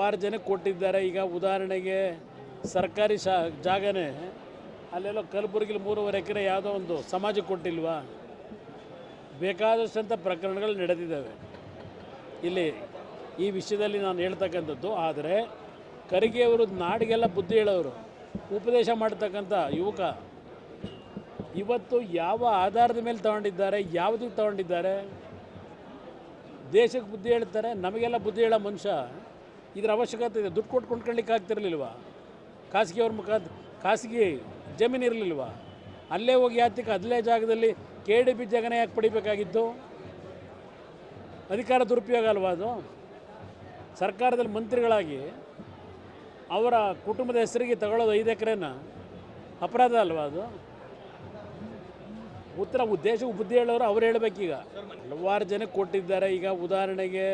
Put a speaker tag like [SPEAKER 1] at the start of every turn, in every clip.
[SPEAKER 1] ಹಲವಾರು ಜನಕ್ಕೆ ಕೊಟ್ಟಿದ್ದಾರೆ. ಈಗ ಉದಾಹರಣೆಗೆ ಸರ್ಕಾರಿ ಶಾ, ಜಾಗನೇ ಅಲ್ಲೆಲ್ಲೋ ಕಲಬುರಗಿಲಿ ಮೂರುವರೆ ಎಕರೆ ಯಾವುದೋ ಒಂದು ಸಮಾಜ ಕೊಟ್ಟಿಲ್ವಾ? ಬೇಕಾದಷ್ಟಂಥ ಪ್ರಕರಣಗಳು ನಡೆದಿದ್ದಾವೆ. ಇಲ್ಲಿ ಈ ವಿಷಯದಲ್ಲಿ ನಾನು ಹೇಳ್ತಕ್ಕಂಥದ್ದು, ಆದರೆ ಕರಿಗೆಯವರು ನಾಡಿಗೆಲ್ಲ ಬುದ್ಧಿ ಹೇಳೋರು. ಉಪದೇಶ ಮಾಡ್ತಕ್ಕಂಥ ಯುವಕ ಇವತ್ತು ಯಾವ ಆಧಾರದ ಮೇಲೆ ತಗೊಂಡಿದ್ದಾರೆ ಯಾವುದಕ್ಕೆ ತಗೊಂಡಿದ್ದಾರೆ? ದೇಶಕ್ಕೆ ಬುದ್ಧಿ ಹೇಳ್ತಾರೆ, ನಮಗೆಲ್ಲ ಬುದ್ಧಿ ಹೇಳೋ ಮನುಷ್ಯ ಇದ್ರ ಅವಶ್ಯಕತೆ ಇದೆ. ದುಡ್ಡು ಕೊಟ್ಟು ಕೊಂಡ್ಕೊಳ್ಳಿಕ್ಕೆ ಆಗ್ತಿರಲಿಲ್ವ? ಖಾಸಗಿಯವ್ರ ಮುಖ ಖಾಸಗಿ ಜಮೀನು ಇರಲಿಲ್ವ? ಅಲ್ಲೇ ಹೋಗಿ ಯಾತಿಗೆ ಅದಲೇ ಜಾಗದಲ್ಲಿ ಕೆ ಡಿ ಪಿ ಜಗನ ಯಾಕೆ ಪಡಿಬೇಕಾಗಿತ್ತು? ಅಧಿಕಾರ ದುರುಪಯೋಗ ಅಲ್ವಾ ಅದು? ಸರ್ಕಾರದಲ್ಲಿ ಮಂತ್ರಿಗಳಾಗಿ ಅವರ ಕುಟುಂಬದ ಹೆಸರಿಗೆ ತಗೊಳ್ಳೋದು ಐದು ಎಕರೆನ ಅಪರಾಧ ಅಲ್ವಾ ಅದು? ಉತ್ತರ ಉದ್ದೇಶ ಬುದ್ಧಿ ಹೇಳೋರು ಅವ್ರು ಹೇಳಬೇಕೀಗ. ಹಲವಾರು ಜನಕ್ಕೆ ಕೊಟ್ಟಿದ್ದಾರೆ. ಈಗ ಉದಾಹರಣೆಗೆ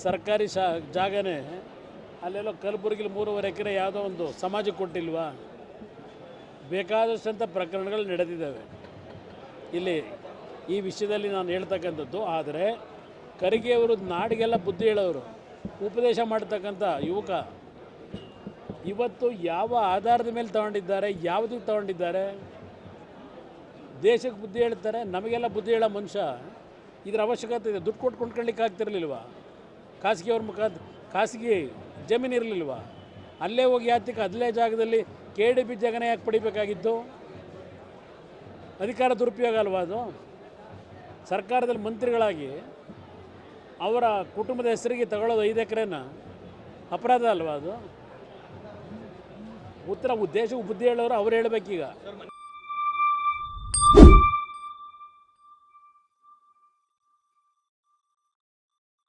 [SPEAKER 1] ಸರ್ಕಾರಿ ಶಾ ಜಾಗನೇ ಅಲ್ಲೆಲ್ಲೋ ಕಲಬುರಗಿಲಿ ಮೂರುವರೆ ಎಕರೆ ಯಾವುದೋ ಒಂದು ಸಮಾಜಕ್ಕೆ ಕೊಟ್ಟಿಲ್ವಾ? ಬೇಕಾದಷ್ಟಂಥ ಪ್ರಕರಣಗಳು ನಡೆದಿದ್ದಾವೆ. ಇಲ್ಲಿ ಈ ವಿಷಯದಲ್ಲಿ ನಾನು ಹೇಳ್ತಕ್ಕಂಥದ್ದು, ಆದರೆ ಖರ್ಗೆಯವರು ನಾಡಿಗೆಲ್ಲ ಬುದ್ಧಿ ಹೇಳೋರು. ಉಪದೇಶ ಮಾಡ್ತಕ್ಕಂಥ ಯುವಕ ಇವತ್ತು ಯಾವ ಆಧಾರದ ಮೇಲೆ ತಗೊಂಡಿದ್ದಾರೆ, ಯಾವುದಕ್ಕೆ ತಗೊಂಡಿದ್ದಾರೆ? ದೇಶಕ್ಕೆ ಬುದ್ಧಿ ಹೇಳ್ತಾರೆ, ನಮಗೆಲ್ಲ ಬುದ್ಧಿ ಹೇಳೋ ಮನುಷ್ಯ, ಇದರ ಅವಶ್ಯಕತೆ ಇದೆ. ದುಡ್ಡು ಕೊಟ್ಟು ಕೊಂಡ್ಕೊಳ್ಳಿಕ್ಕೆ ಆಗ್ತಿರ್ಲಿಲ್ವಾ? ಖಾಸಗಿ ಅವ್ರ ಮುಖಾಂತರ, ಖಾಸಗಿ ಜಮೀನು ಇರಲಿಲ್ವ? ಅಲ್ಲೇ ಹೋಗಿ ಯಾತಕ್ಕೆ ಅದಲೇ ಜಾಗದಲ್ಲಿ ಕೆ ಡಿ ಬಿ ಜಗನ ಯಾಕೆ ಪಡಿಬೇಕಾಗಿತ್ತು? ಅಧಿಕಾರ ದುರುಪಯೋಗ ಅಲ್ವಾ ಅದು? ಸರ್ಕಾರದಲ್ಲಿ ಮಂತ್ರಿಗಳಾಗಿ ಅವರ ಕುಟುಂಬದ ಹೆಸರಿಗೆ ತಗೊಳ್ಳೋದು ಐದು ಎಕರೆನ ಅಪರಾಧ ಅಲ್ವಾ ಅದು? ಉತ್ತರ ದೇಶಕ್ಕೆ ಬುದ್ಧಿ ಹೇಳೋರು ಅವ್ರು ಹೇಳ್ಬೇಕೀಗ.